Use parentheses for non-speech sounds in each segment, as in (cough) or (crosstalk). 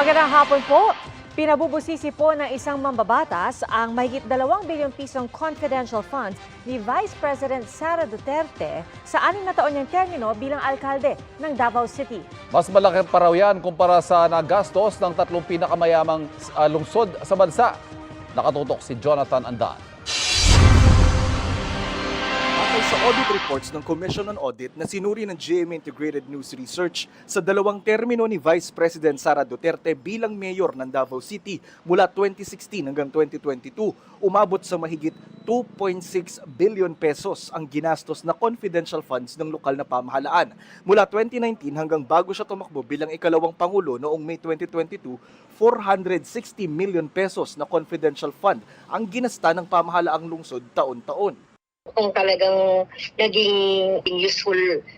Magandang hapon po. Pinabubusisi po ng isang mambabatas ang mahigit 2 bilyong pisong confidential funds ni Vice President Sara Duterte sa anim na taon niyang termino bilang alkalde ng Davao City. Mas malaki pa raw yan kumpara sa nagastos ng tatlong pinakamayamang ah, lungsod sa bansa. Nakatutok si Jonathan Andan. Batay sa audit reports ng Commission on Audit na sinuri ng GMA Integrated News Research sa dalawang termino ni Vice President Sara Duterte bilang mayor ng Davao City mula 2016 hanggang 2022, umabot sa mahigit 2.6 billion pesos ang ginastos na confidential funds ng lokal na pamahalaan. Mula 2019 hanggang bago siya tumakbo bilang ikalawang pangulo noong May 2022, 460 million pesos na confidential fund ang ginasta ng pamahalaang lungsod taon-taon. Kung talagang naging useful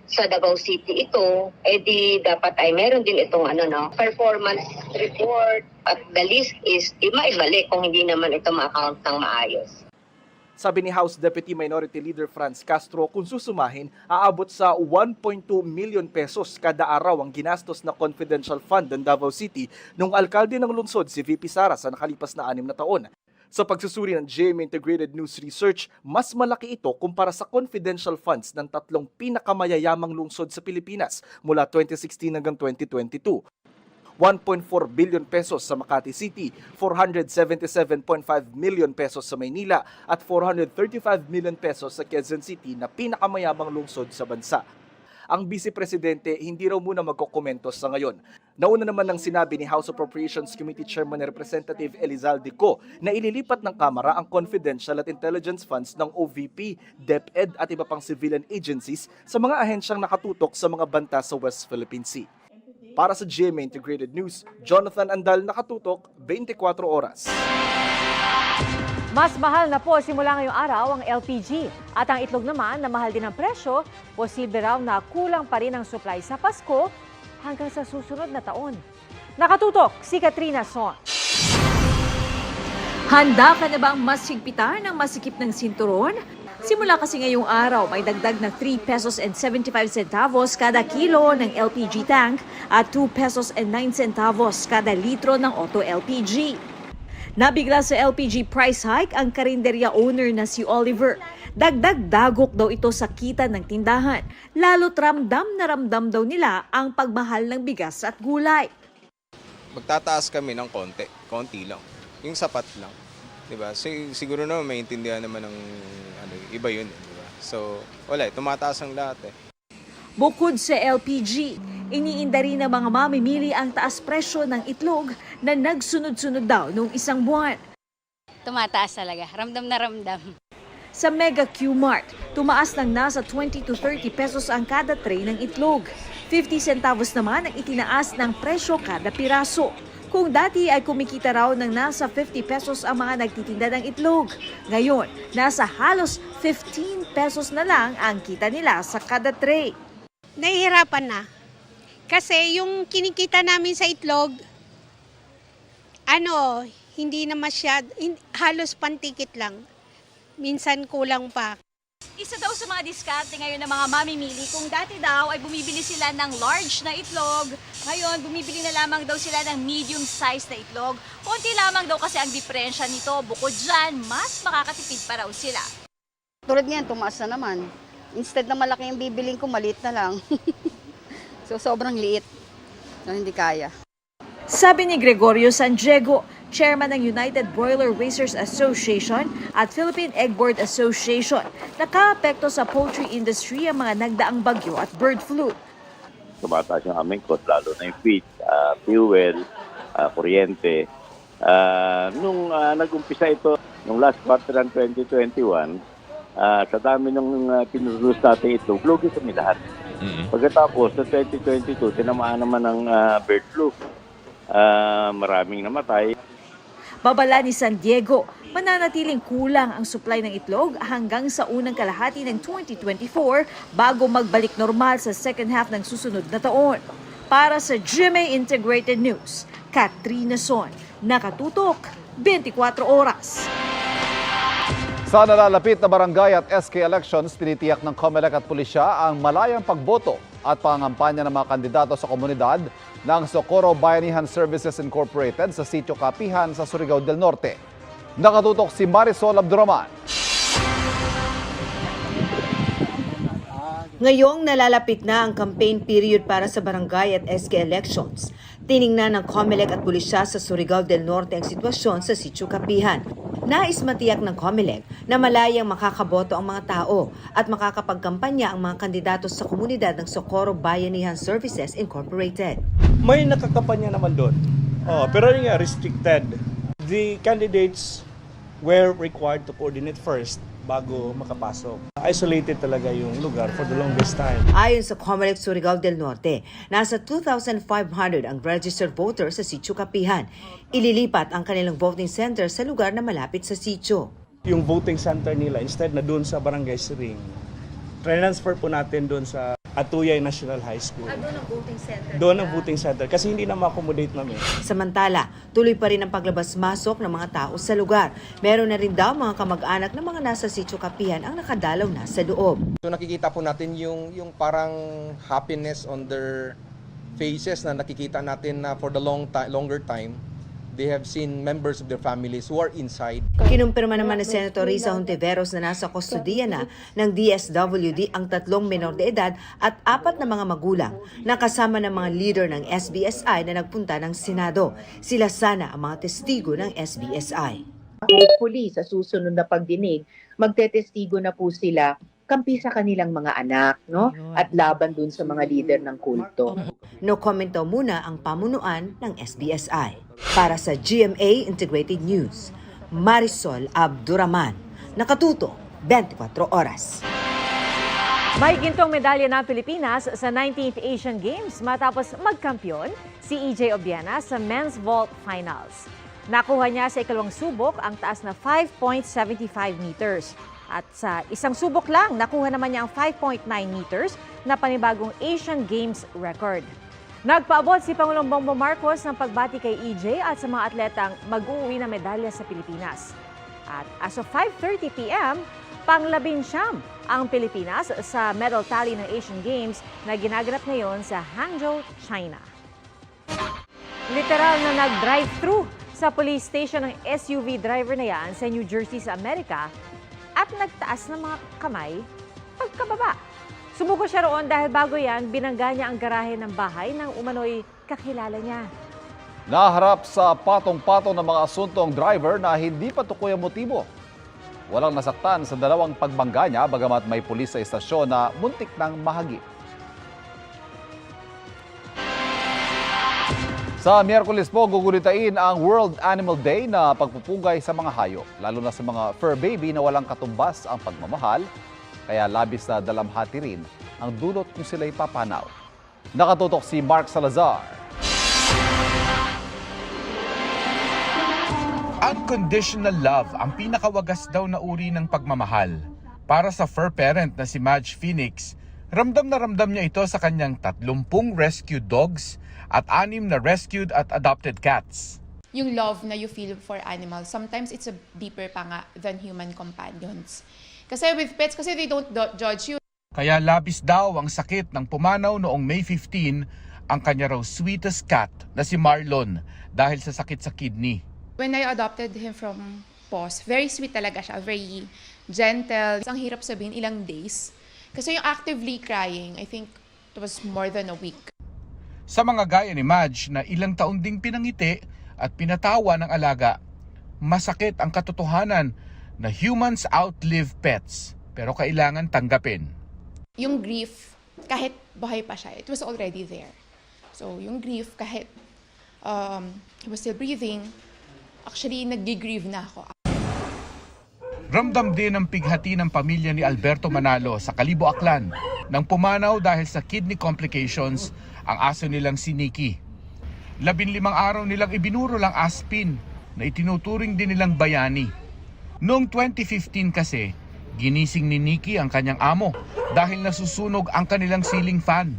sa Davao City ito, eh di dapat ay meron din itong ano no, performance report at the list is di maibalik kung hindi naman ito ma-account ng maayos. Sabi ni House Deputy Minority Leader Franz Castro, kung susumahin, aabot sa 1.2 million pesos kada araw ang ginastos na confidential fund ng Davao City nung alkalde ng lungsod si VP Sara sa nakalipas na anim na taon. Sa pagsusuri ng GMA Integrated News Research, mas malaki ito kumpara sa confidential funds ng tatlong pinakamayayamang lungsod sa Pilipinas mula 2016 hanggang 2022. 1.4 billion pesos sa Makati City, 477.5 million pesos sa Maynila at 435 million pesos sa Quezon City na pinakamayamang lungsod sa bansa. Ang Vice Presidente hindi raw muna magkokomento sa ngayon. Nauna naman ng sinabi ni House Appropriations Committee Chairman Representative Elizalde Co na ililipat ng Kamara ang confidential at intelligence funds ng OVP, DepEd at iba pang civilian agencies sa mga ahensyang nakatutok sa mga banta sa West Philippine Sea. Para sa GMA Integrated News, Jonathan Andal nakatutok 24 oras. Mas mahal na po simula ngayong araw ang LPG. At ang itlog naman na mahal din ang presyo, posible raw na kulang pa rin ang supply sa Pasko hanggang sa susunod na taon. Nakatutok si Katrina Son. Handa ka na bang mas higpitan ng masikip ng sinturon? Simula kasi ngayong araw, may dagdag na 3 pesos and 75 centavos kada kilo ng LPG tank at 2 pesos and 9 centavos kada litro ng auto LPG. Nabigla sa LPG price hike ang karinderya owner na si Oliver. Dagdag dagok daw ito sa kita ng tindahan. Lalo't ramdam na ramdam daw nila ang pagmahal ng bigas at gulay. magtataas kami ng konti, konti lang. Yung sapat lang. 'Di ba? Si- siguro naman maintindihan naman ng ano, iba 'yun, 'di ba? So, wala, eh, tumataas ang lahat eh. Bukod sa LPG, iniinda rin ng mga mamimili ang taas presyo ng itlog na nagsunod-sunod daw noong isang buwan. tumataas talaga. Ramdam na ramdam. Sa Mega Q-Mart, tumaas ng nasa 20 to 30 pesos ang kada tray ng itlog. 50 centavos naman ang itinaas ng presyo kada piraso. Kung dati ay kumikita raw ng nasa 50 pesos ang mga nagtitinda ng itlog, ngayon nasa halos 15 pesos na lang ang kita nila sa kada tray. Nahihirapan na. Kasi yung kinikita namin sa itlog, ano, hindi na masyad, halos pantikit lang. Minsan kulang pa. Isa daw sa mga diskarte ngayon ng mga mamimili kung dati daw ay bumibili sila ng large na itlog, ngayon bumibili na lamang daw sila ng medium size na itlog. Konti lamang daw kasi ang diferensya nito. Bukod dyan, mas makakatipid pa raw sila. Tulad ngayon, tumaas na naman. Instead na malaki yung bibiling ko, maliit na lang. (laughs) so, sobrang liit. So, hindi kaya. Sabi ni Gregorio San Diego, chairman ng United Broiler Raisers Association at Philippine Egg Board Association, nakaapekto sa poultry industry ang mga nagdaang bagyo at bird flu. tumataas yung aming cost, lalo na yung feed, ah, fuel, ah, kuryente. Ah, nung ah, nag-umpisa ito, nung last quarter ng 2021, ah, sa dami nung uh, pinurus natin ito, lugi kami lahat. Pagkatapos, sa 2022, tinamaan naman ng ah, bird flu. Ah, maraming namatay. Babala ni San Diego, mananatiling kulang ang supply ng itlog hanggang sa unang kalahati ng 2024 bago magbalik normal sa second half ng susunod na taon. Para sa GMA Integrated News, Katrina Son, nakatutok 24 oras. Sa nalalapit na barangay at SK elections, tinitiyak ng COMELEC at pulisya ang malayang pagboto at pangangampanya ng mga kandidato sa komunidad ng Socorro Bayanihan Services Incorporated sa sitio Kapihan sa Surigao del Norte. Nakatutok si Marisol Abduraman. Ngayong nalalapit na ang campaign period para sa barangay at SK elections, tiningnan ng COMELEC at pulisya sa Surigao del Norte ang sitwasyon sa Sitio Kapihan. Nais matiyak ng COMELEC na malayang makakaboto ang mga tao at makakapagkampanya ang mga kandidato sa komunidad ng Socorro Bayanihan Services Incorporated. May nakakampanya naman doon. Oh, pero yun nga, restricted. The candidates were required to coordinate first bago makapasok. Isolated talaga yung lugar for the longest time. Ayon sa COMELEC Surigao del Norte, nasa 2,500 ang registered voters sa Sitio Kapihan. Ililipat ang kanilang voting center sa lugar na malapit sa sitio. Yung voting center nila, instead na doon sa Barangay Siring, transfer po natin doon sa Atuyay National High School. doon ang voting center. Doon ang voting center kasi hindi na ma-accommodate namin. Samantala, tuloy pa rin ang paglabas-masok ng mga tao sa lugar. Meron na rin daw mga kamag-anak ng mga nasa Sitio Kapihan ang nakadalaw na sa loob. So nakikita po natin yung yung parang happiness on their faces na nakikita natin na for the long time longer time they have seen members of their families who are inside. Kinumpirma naman ni Senator Risa Hontiveros na nasa kustodiya na ng DSWD ang tatlong menor de edad at apat na mga magulang na kasama ng mga leader ng SBSI na nagpunta ng Senado. Sila sana ang mga testigo ng SBSI. Hopefully, sa susunod na pagdinig, magtetestigo na po sila kampi sa kanilang mga anak, no? At laban dun sa mga leader ng kulto. No comment daw muna ang pamunuan ng SBSI. Para sa GMA Integrated News, Marisol Abduraman. Nakatuto, 24 oras. May gintong medalya ng Pilipinas sa 19th Asian Games matapos magkampiyon si EJ Obiena sa men's vault finals. Nakuha niya sa ikalawang subok ang taas na 5.75 meters. At sa isang subok lang, nakuha naman niya ang 5.9 meters na panibagong Asian Games record. Nagpaabot si Pangulong Bongbong Marcos ng pagbati kay EJ at sa mga atletang mag-uwi na medalya sa Pilipinas. At as of 5.30 p.m., panglabinsyam ang Pilipinas sa medal tally ng Asian Games na ginaganap ngayon sa Hangzhou, China. Literal na nag-drive-thru sa police station ng SUV driver na yan sa New Jersey sa Amerika nagtaas ng mga kamay pagkababa. Sumuko siya roon dahil bago yan, binangga niya ang garahe ng bahay ng umano'y kakilala niya. Naharap sa patong-patong ng mga asuntong driver na hindi pa tukoy ang motibo. Walang nasaktan sa dalawang pagbangga niya bagamat may pulis sa istasyon na muntik ng mahagi. Sa Miyerkules po, gugunitain ang World Animal Day na pagpupugay sa mga hayop, lalo na sa mga fur baby na walang katumbas ang pagmamahal, kaya labis na dalamhati rin ang dulot kung sila'y papanaw. Nakatutok si Mark Salazar. Unconditional love ang pinakawagas daw na uri ng pagmamahal. Para sa fur parent na si Madge Phoenix, ramdam na ramdam niya ito sa kanyang 30 rescued dogs at anim na rescued at adopted cats. Yung love na you feel for animals, sometimes it's a deeper pa nga than human companions. Kasi with pets, kasi they don't do- judge you. Kaya labis daw ang sakit ng pumanaw noong May 15 ang kanya raw sweetest cat na si Marlon dahil sa sakit sa kidney. When I adopted him from POS, very sweet talaga siya, very gentle. Ang hirap sabihin, ilang days. Kasi yung actively crying, I think it was more than a week. Sa mga gaya ni Madge na ilang taon ding pinangiti at pinatawa ng alaga, masakit ang katotohanan na humans outlive pets pero kailangan tanggapin. Yung grief, kahit buhay pa siya, it was already there. So yung grief, kahit um, he was still breathing, actually nag-grieve na ako. Ramdam din ang pighati ng pamilya ni Alberto Manalo sa Kalibo Aklan nang pumanaw dahil sa kidney complications ang aso nilang si Nikki. Labinlimang araw nilang ibinuro lang aspin na itinuturing din nilang bayani. Noong 2015 kasi, ginising ni Nikki ang kanyang amo dahil nasusunog ang kanilang ceiling fan.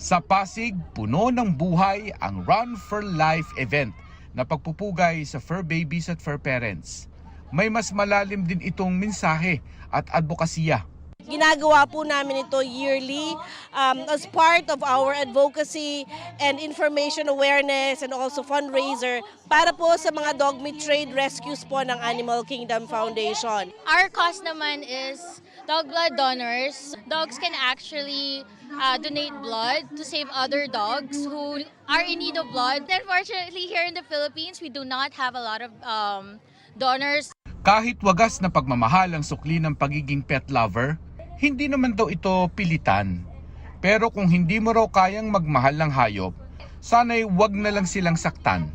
Sa Pasig, puno ng buhay ang Run for Life event na pagpupugay sa fur babies at fur parents. May mas malalim din itong mensahe at advokasya. Ginagawa po namin ito yearly um, as part of our advocacy and information awareness and also fundraiser para po sa mga dog meat trade rescues po ng Animal Kingdom Foundation. Our cause naman is dog blood donors. Dogs can actually uh, donate blood to save other dogs who are in need of blood. Unfortunately, here in the Philippines, we do not have a lot of um, donors. Kahit wagas na pagmamahal ang sukli ng pagiging pet lover, hindi naman daw ito pilitan. Pero kung hindi mo raw kayang magmahal ng hayop, sana'y wag na lang silang saktan.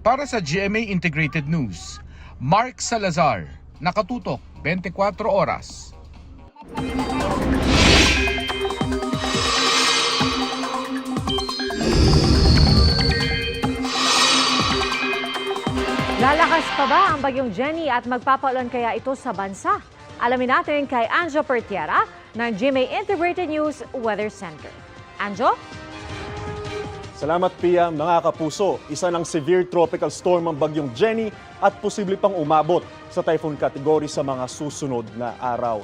Para sa GMA Integrated News, Mark Salazar, nakatutok 24 oras. Lalakas pa ba ang bagyong Jenny at magpapaulan kaya ito sa bansa? Alamin natin kay Anjo Pertiera ng GMA Integrated News Weather Center. Anjo? Salamat Pia, mga kapuso. Isa ng severe tropical storm ang bagyong Jenny at posible pang umabot sa typhoon category sa mga susunod na araw.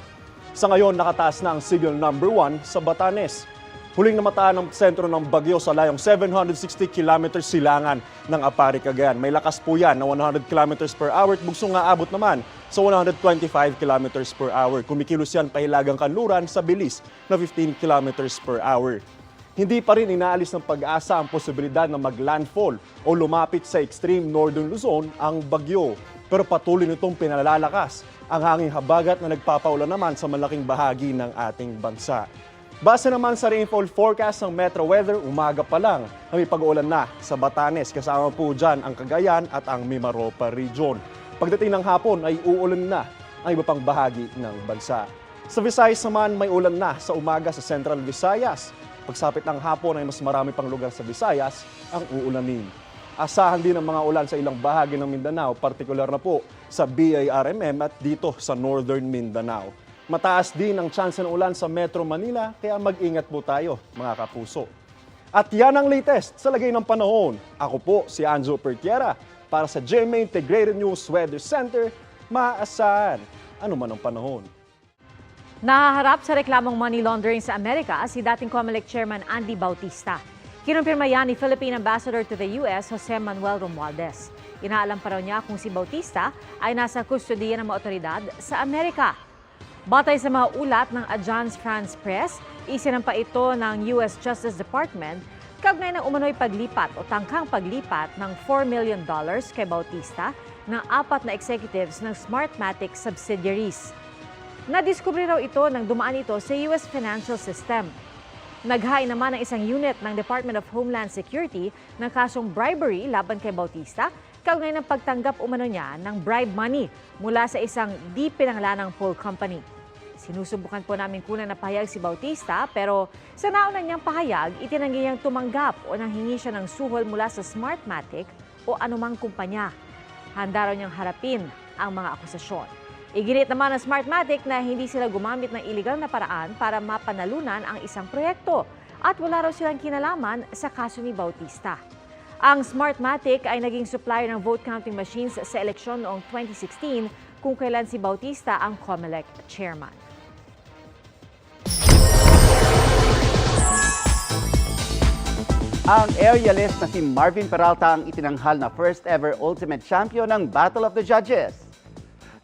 Sa ngayon, nakataas na ang signal number 1 sa Batanes. Huling namataan ng sentro ng bagyo sa layong 760 km silangan ng Apari, Cagayan. May lakas po yan na 100 km per hour at bugsong aabot naman sa 125 km per hour. Kumikilos yan pahilagang kanluran sa bilis na 15 km per hour. Hindi pa rin inaalis ng pag-asa ang posibilidad na maglandfall o lumapit sa extreme northern Luzon ang bagyo. Pero patuloy nitong pinalalakas ang hanging habagat na nagpapaulan naman sa malaking bahagi ng ating bansa. Base naman sa rainfall forecast ng Metro Weather, umaga pa lang na may pag-uulan na sa Batanes. Kasama po dyan ang Cagayan at ang Mimaropa region. Pagdating ng hapon ay uulan na ang iba pang bahagi ng bansa. Sa Visayas naman may ulan na sa umaga sa Central Visayas. Pagsapit ng hapon ay mas marami pang lugar sa Visayas ang uulanin. Asahan din ang mga ulan sa ilang bahagi ng Mindanao, partikular na po sa BIRMM at dito sa Northern Mindanao. Mataas din ang chance ng ulan sa Metro Manila, kaya mag-ingat po tayo mga kapuso. At yan ang latest sa lagay ng panahon. Ako po si Anjo Pertiera para sa GMA Integrated News Weather Center, maaasahan ano man ang panahon. Nahaharap sa reklamong money laundering sa Amerika si dating COMELEC Chairman Andy Bautista. Kinumpirma yan ni Philippine Ambassador to the US, Jose Manuel Romualdez. Inaalam pa raw niya kung si Bautista ay nasa kustodiya ng mga otoridad sa Amerika. Batay sa mga ulat ng Agence France Press, isinampa ito ng US Justice Department kaugnay ng umano'y paglipat o tangkang paglipat ng $4 million kay Bautista ng apat na executives ng Smartmatic subsidiaries. Nadiskubre raw ito nang dumaan ito sa US financial system. Naghain naman ng isang unit ng Department of Homeland Security ng kasong bribery laban kay Bautista kaugnay ng pagtanggap umano niya ng bribe money mula sa isang di pinanglanang poll company. Sinusubukan po namin kunan na pahayag si Bautista pero sa nauna niyang pahayag, itinanggi niyang tumanggap o nanghingi siya ng suhol mula sa Smartmatic o anumang kumpanya. Handa raw niyang harapin ang mga akusasyon. Iginit naman ng Smartmatic na hindi sila gumamit ng iligal na paraan para mapanalunan ang isang proyekto at wala raw silang kinalaman sa kaso ni Bautista. Ang Smartmatic ay naging supplier ng vote counting machines sa eleksyon noong 2016 kung kailan si Bautista ang COMELEC chairman. Ang aerialist na si Marvin Peralta ang itinanghal na first ever Ultimate Champion ng Battle of the Judges.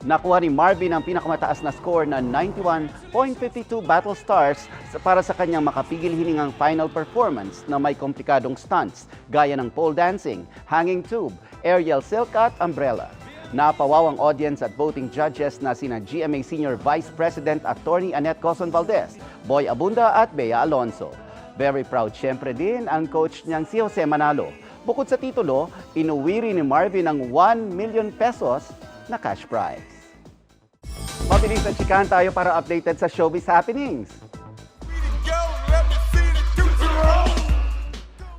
Nakuha ni Marvin ang pinakamataas na score na 91.52 battle stars para sa kanyang makapigil hiningang final performance na may komplikadong stunts gaya ng pole dancing, hanging tube, aerial silk at umbrella. Napawaw ang audience at voting judges na sina GMA Senior Vice President Attorney Annette Coson Valdez, Boy Abunda at Bea Alonso. Very proud syempre din ang coach niyang si Jose Manalo. Bukod sa titulo, inuwi rin ni Marvin ang 1 million pesos na cash prize. Mabilis na chikahan tayo para updated sa showbiz happenings.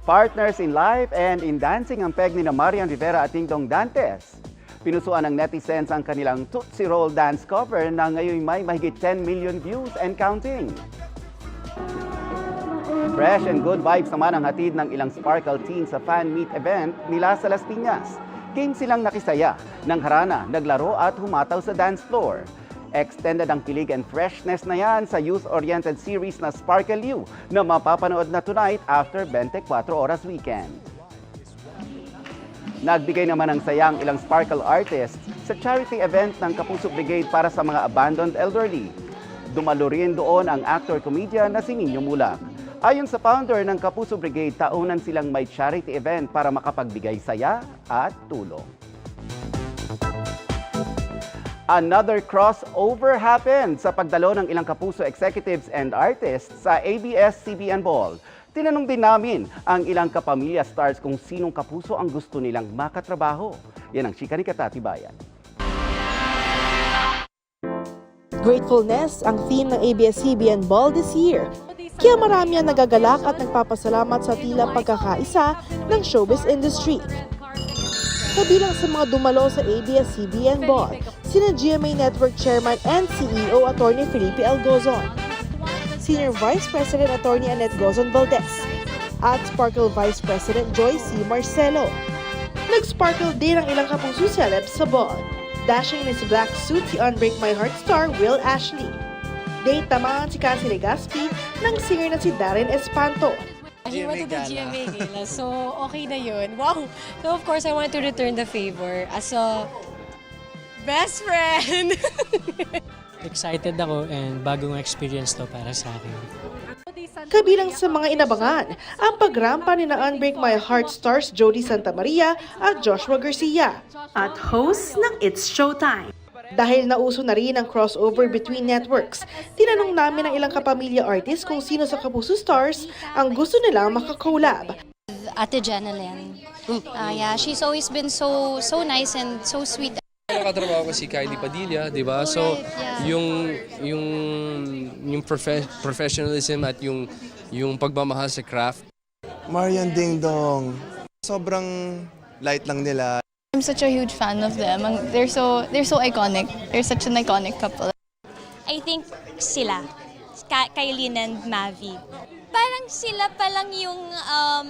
Partners in life and in dancing ang peg ni na Marian Rivera at Ting Dong Dantes. Pinusuan ng netizens ang kanilang Tootsie Roll dance cover na ngayon may mahigit 10 million views and counting. Fresh and good vibes naman ang hatid ng ilang Sparkle teens sa fan meet event nila sa Las Piñas. Game silang nakisaya ng harana, naglaro at humataw sa dance floor. Extended ang kilig and freshness na yan sa youth-oriented series na Sparkle You na mapapanood na tonight after 24 oras weekend. Nagbigay naman ng sayang ilang Sparkle artists sa charity event ng Kapuso Brigade para sa mga abandoned elderly. Dumalo rin doon ang actor-comedian na si Nino Mulang. Ayon sa founder ng Kapuso Brigade, taunan silang may charity event para makapagbigay saya at tulong. Another crossover happened sa pagdalo ng ilang Kapuso executives and artists sa ABS-CBN Ball. Tinanong din namin ang ilang kapamilya stars kung sinong kapuso ang gusto nilang makatrabaho. Yan ang chika ni Katatibayan. Gratefulness ang theme ng ABS-CBN Ball this year. Kaya marami ang nagagalak at nagpapasalamat sa tila pagkakaisa ng showbiz industry. Kabilang sa mga dumalo sa ABS-CBN Ball, sina GMA Network Chairman and CEO Attorney Felipe L. Gozon, Senior Vice President Attorney Annette Gozon Valdez, at Sparkle Vice President Joy C. Marcelo. Nag-sparkle din ang ilang kapuso celebs sa ball. Dashing in his black suit si Unbreak My Heart star Will Ashley. Date naman si Cassie Legaspi ng singer na si Darren Espanto. He wanted the GMA gala, so okay na yun. Wow! So of course, I want to return the favor as a best friend. (laughs) Excited ako and bagong experience to para sa akin. Kabilang sa mga inabangan, ang pagrampa ni na Unbreak My Heart stars Jody Santa Maria at Joshua Garcia. At host ng It's Showtime. Dahil nauso na rin ang crossover between networks, tinanong namin ang ilang kapamilya artist kung sino sa Kapuso Stars ang gusto nilang makakolab. Ate Janelyn. Uh, yeah, she's always been so so nice and so sweet. Nakatrabaho ko si Kylie Padilla, di ba? So, yung yung yung profe- professionalism at yung yung pagmamahal sa craft. Marian Ding Dong. Sobrang light lang nila. I'm such a huge fan of them. They're so they're so iconic. They're such an iconic couple. I think sila, Ka- Kailin and Mavi. Parang sila pa lang yung um,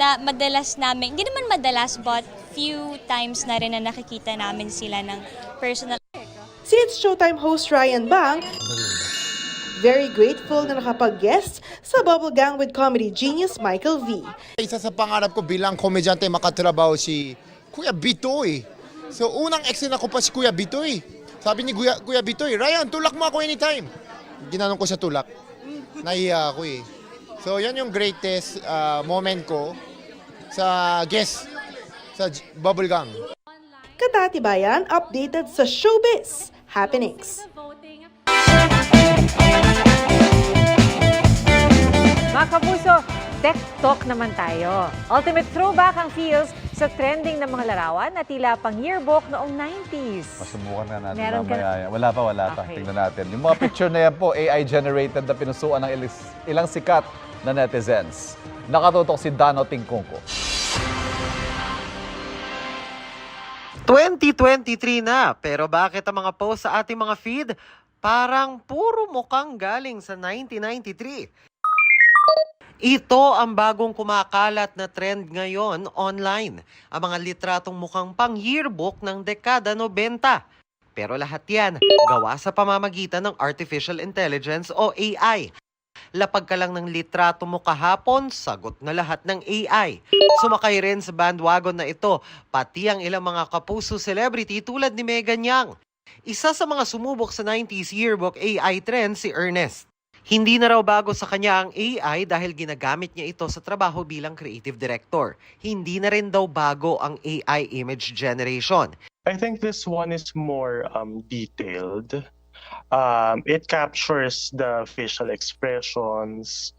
na madalas namin, hindi naman madalas but few times na rin na nakikita namin sila ng personal. Si It's Showtime host Ryan Bang, very grateful na nakapag-guest sa Bubble Gang with comedy genius Michael V. Isa sa pangarap ko bilang komedyante makatrabaho si Kuya Bitoy. So unang ex na ko pa si Kuya Bitoy. Sabi ni Kuya, Kuya Bitoy, Ryan, tulak mo ako anytime. Ginanong ko sa tulak. Nahiya ako eh. So yan yung greatest uh, moment ko sa guest sa Bubble Gang. Katatibayan updated sa showbiz happenings. Mga kapuso, tech talk naman tayo. Ultimate throwback ang feels sa trending ng mga larawan na tila pang yearbook noong 90s. Masubukan na natin Meron ka mamaya. yan. Wala pa, wala pa. Okay. Tingnan natin. Yung mga picture na yan po, AI-generated na pinusuan ng ilis- ilang sikat na netizens. Nakatutok si Dano Tingkungko. 2023 na, pero bakit ang mga post sa ating mga feed parang puro mukhang galing sa 1993? Ito ang bagong kumakalat na trend ngayon online. Ang mga litratong mukhang pang yearbook ng dekada 90. Pero lahat yan gawa sa pamamagitan ng Artificial Intelligence o AI. Lapag ka lang ng litrato mo kahapon, sagot na lahat ng AI. Sumakay rin sa bandwagon na ito, pati ang ilang mga kapuso celebrity tulad ni Megan Yang. Isa sa mga sumubok sa 90s yearbook AI trend si Ernest. Hindi na raw bago sa kanya ang AI dahil ginagamit niya ito sa trabaho bilang creative director. Hindi na rin daw bago ang AI image generation. I think this one is more um, detailed. Um, it captures the facial expressions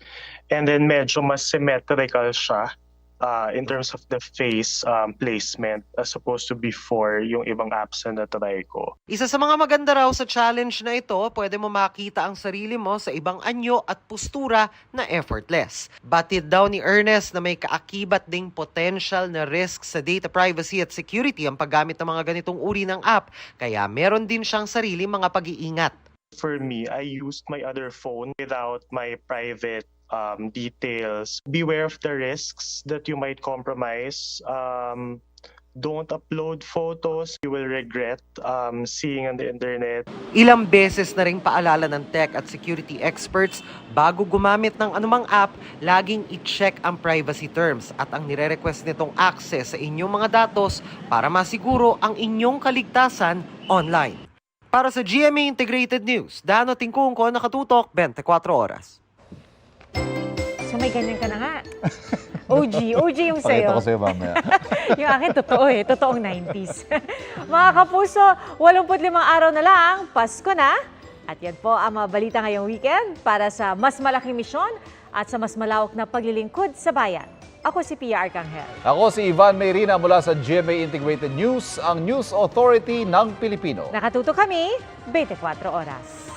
and then medyo mas symmetrical siya uh, in terms of the face um, placement as opposed to before yung ibang apps na natry ko. Isa sa mga maganda raw sa challenge na ito, pwede mo makita ang sarili mo sa ibang anyo at postura na effortless. Batid daw ni Ernest na may kaakibat ding potential na risk sa data privacy at security ang paggamit ng mga ganitong uri ng app, kaya meron din siyang sarili mga pag-iingat. For me, I used my other phone without my private um, details. Beware of the risks that you might compromise um, don't upload photos you will regret um, seeing on the internet. Ilang beses na ring paalala ng tech at security experts bago gumamit ng anumang app, laging i-check ang privacy terms at ang nire-request nitong access sa inyong mga datos para masiguro ang inyong kaligtasan online. Para sa GMA Integrated News, Dano Tingkungko, nakatutok 24 oras. May ganyan ka na nga. OG, (laughs) OG yung Pakita sa'yo. ko sa'yo mamaya. (laughs) yung akin, totoo eh. Totoong 90s. (laughs) Mga kapuso, 85 araw na lang, Pasko na. At yan po ang mga balita ngayong weekend para sa mas malaking misyon at sa mas malawak na paglilingkod sa bayan. Ako si Pia Arcangel. Ako si Ivan Mayrina mula sa GMA Integrated News, ang News Authority ng Pilipino. Nakatuto kami 24 oras.